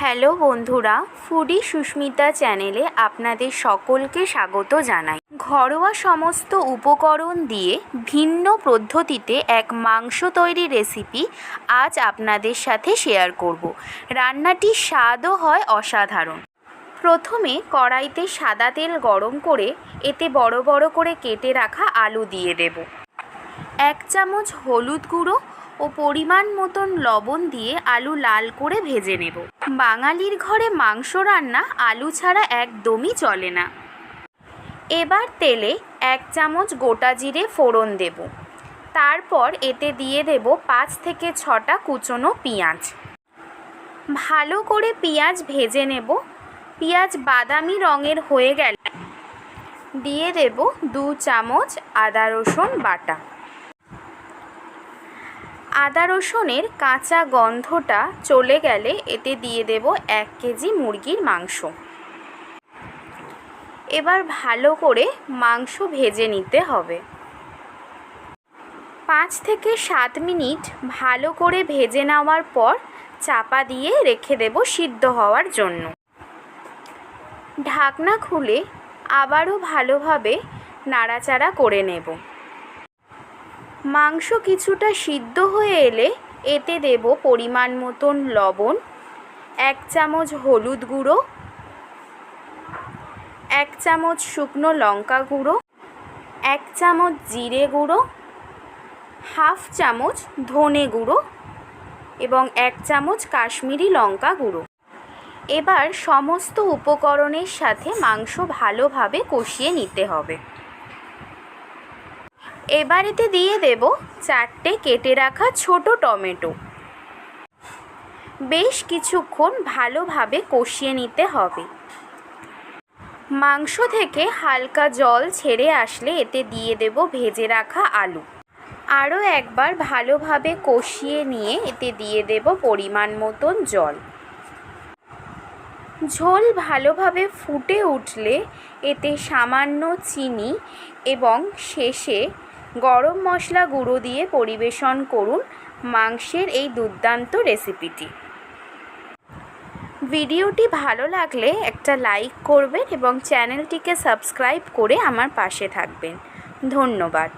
Hello বন্ধুরা, foodie Susmita চ্যানেলে আপনাদের সকলকে স্বাগত জানাই। ঘরোয়া সমস্ত উপকরণ দিয়ে ভিন্ন পদ্ধতিতে এক মাংস তৈরি রেসিপি আজ আপনাদের সাথে শেয়ার করব। রান্নাটি স্বাদও হয় অসাধারণ। প্রথমে কড়াইতে সাদা তেল গরম করে এতে বড় বড় করে কেটে রাখা আলু দিয়ে দেব। এক চামচ হলুদ গুঁড়ো ও পরিমাণ মতন লবণ দিয়ে আলু লাল করে ভেজে নেব। বাঙালির ঘরে মাংস রান্না আলু ছাড়া একদমই চলে না। এবার তেলে এক চামচ গোটা জিরে ফোড়ন দেব। তারপর এতে দিয়ে দেব পাঁচ থেকে ছটা কুচনো পেঁয়াজ। ভালো করে পেঁয়াজ ভেজে নেব। পেঁয়াজ বাদামি রঙের হয়ে গেলে দিয়ে দেব দু চামচ আদা রসুন বাটা। আদা রসুনের কাঁচা গন্ধটা চলে গেলে এতে দিয়ে দেব এক কেজি মুরগির মাংস। এবার ভালো করে মাংস ভেজে নিতে হবে। পাঁচ থেকে সাত মিনিট ভালো করে ভেজে নেওয়ার পর চাপা দিয়ে রেখে দেব সিদ্ধ হওয়ার জন্য। ঢাকনা খুলে আবারও ভালোভাবে নাড়াচাড়া করে নেব। মাংস কিছুটা সিদ্ধ হয়ে এলে এতে দেব পরিমাণ মতন লবণ, এক চামচ হলুদ গুঁড়ো, এক চামচ শুকনো লঙ্কা গুঁড়ো, এক চামচ জিরে গুঁড়ো, হাফ চামচ ধনে গুঁড়ো এবং এক চামচ কাশ্মীরি লঙ্কা গুঁড়ো। এবার সমস্ত উপকরণের সাথে মাংস ভালোভাবে কষিয়ে নিতে হবে। এবার এতে দিয়ে দেব চারটে কেটে রাখা ছোট টমেটো। বেশ কিছুক্ষণ ভালোভাবে কষিয়ে নিতে হবে। মাংস থেকে হালকা জল ছেড়ে আসলে এতে দিয়ে দেব ভেজে রাখা আলু। আরও একবার ভালোভাবে কষিয়ে নিয়ে এতে দিয়ে দেব পরিমাণ মতন জল। ঝোল ভালোভাবে ফুটে উঠলে এতে সামান্য চিনি এবং শেষে গরম মশলা গুঁড়ো দিয়ে পরিবেশন করুন মাংসের এই দুর্দান্ত রেসিপিটি। ভিডিওটি ভালো লাগলে একটা লাইক করবেন এবং চ্যানেলটিকে সাবস্ক্রাইব করে আমার পাশে থাকবেন। ধন্যবাদ।